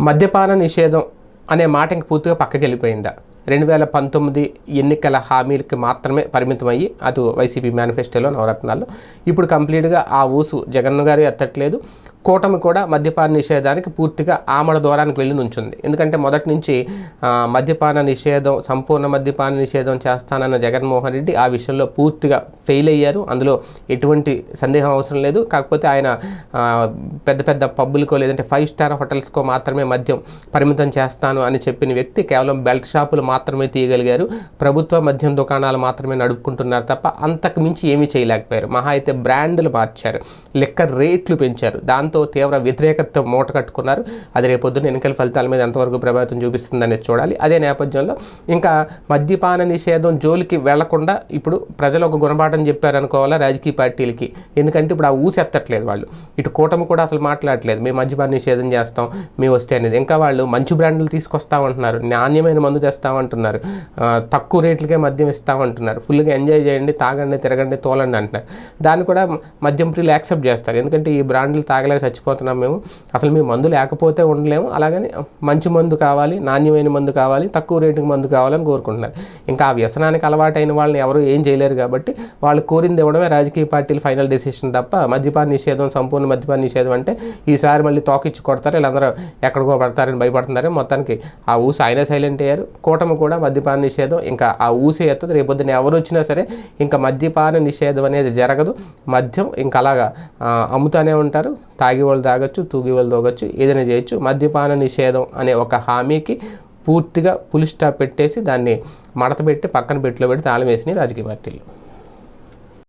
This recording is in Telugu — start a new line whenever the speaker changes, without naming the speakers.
మద్యపాన నిషేధం అనే మాట ఇంక పూర్తిగా పక్కకి వెళ్ళిపోయిందా? రెండు వేల పంతొమ్మిది ఎన్నికల హామీలకి మాత్రమే పరిమితమయ్యి అటు వైసీపీ మేనిఫెస్టోలో నవరత్నాల్లో ఇప్పుడు కంప్లీట్గా ఆ ఊసు జగన్ గారు ఎత్తట్లేదు. కూటమి కూడా మద్యపాన నిషేధానికి పూర్తిగా ఆమడ దూరానికి వెళ్ళి నుంచుంది. ఎందుకంటే మొదటి నుంచి మద్యపాన నిషేధం సంపూర్ణ మద్యపాన నిషేధం చేస్తానన్న జగన్మోహన్ రెడ్డి ఆ విషయంలో పూర్తిగా ఫెయిల్ అయ్యారు. అందులో ఎటువంటి సందేహం అవసరం లేదు. కాకపోతే ఆయన పెద్ద పెద్ద పబ్బులకో లేదంటే ఫైవ్ స్టార్ హోటల్స్కో మాత్రమే మద్యం పరిమితం చేస్తాను అని చెప్పిన వ్యక్తి కేవలం బెల్ట్ షాపులు మాత్రమే తీయగలిగారు. ప్రభుత్వ మద్యం దుకాణాలు మాత్రమే నడుపుకుంటున్నారు తప్ప అంతకు మించి ఏమీ చేయలేకపోయారు. మహా అయితే బ్రాండ్లు మార్చారు. లెక్కర్ రేట్లు పెంచారు. దాంతో తీవ్ర వ్యతిరేకత మూట కట్టుకున్నారు. అది రేపొద్దున ఎన్నికల ఫలితాల మీద ఎంతవరకు ప్రభావితం చూపిస్తుందనేది చూడాలి. అదే నేపథ్యంలో ఇంకా మద్యపాన నిషేధం జోలికి వెళ్ళకుండా ఇప్పుడు ప్రజలు ఒక గుణపాఠం చెప్పారనుకోవాలా రాజకీయ పార్టీలకి? ఎందుకంటే ఇప్పుడు ఆ ఊసెత్తట్లేదు వాళ్ళు. ఇటు కూటమి కూడా అసలు మాట్లాడట్లేదు. మేము మద్యపాన నిషేధం చేస్తాం. మేము వస్తే అనేది. ఇంకా వాళ్ళు మంచి బ్రాండ్లు తీసుకొస్తామంటున్నారు. నాణ్యమైన మందు తెస్తామంటున్నారు. అంటున్నారు. తక్కువ రేట్లకే మద్యం ఇస్తామంటున్నారు. ఫుల్గా ఎంజాయ్ చేయండి తాగండి తిరగండి తోలండి అంటున్నారు. దాన్ని కూడా మద్యం ప్రియులు యాక్సెప్ట్ చేస్తారు. ఎందుకంటే ఈ బ్రాండ్లు తాగలేక చచ్చిపోతున్నాం మేము. అసలు మీ మందు లేకపోతే ఉండలేము. అలాగని మంచి మందు కావాలి నాణ్యమైన మందు కావాలి తక్కువ రేటుకి మందు కావాలని కోరుకుంటున్నారు. ఇంకా ఆ వ్యసనానికి అలవాటైన వాళ్ళని ఎవరు ఏం చేయలేరు కాబట్టి వాళ్ళు కోరింది ఇవ్వడమే రాజకీయ పార్టీలు ఫైనల్ డెసిషన్ తప్ప మద్యపాన నిషేధం సంపూర్ణ మద్యపాన నిషేధం అంటే ఈసారి మళ్ళీ తోకిచ్చి కొడతారు. వీళ్ళందరూ ఎక్కడికో పడతారని భయపడుతున్నారు. మొత్తానికి ఆ ఊసి ఆయన సైలెంట్ అయ్యారు. కూటమి కూడా మద్యపాన నిషేధం. ఇంకా ఆ ఊసే ఎత్తదు. రేపొద్దున ఎవరు వచ్చినా సరే ఇంకా మద్యపాన నిషేధం అనేది జరగదు. మద్యం ఇంకా అలాగా అమ్ముతూనే అమ్ముతానే ఉంటారు. తాగి వాళ్ళు తాగొచ్చు తూగి వాళ్ళు తోగొచ్చు ఏదైనా చేయొచ్చు. మద్యపాన నిషేధం అనే ఒక హామీకి పూర్తిగా పులి స్టాప్ పెట్టేసి దాన్ని మడత పెట్టి పక్కన పెట్టిలో పెట్టి తాళం వేసినాయి రాజకీయ పార్టీలు.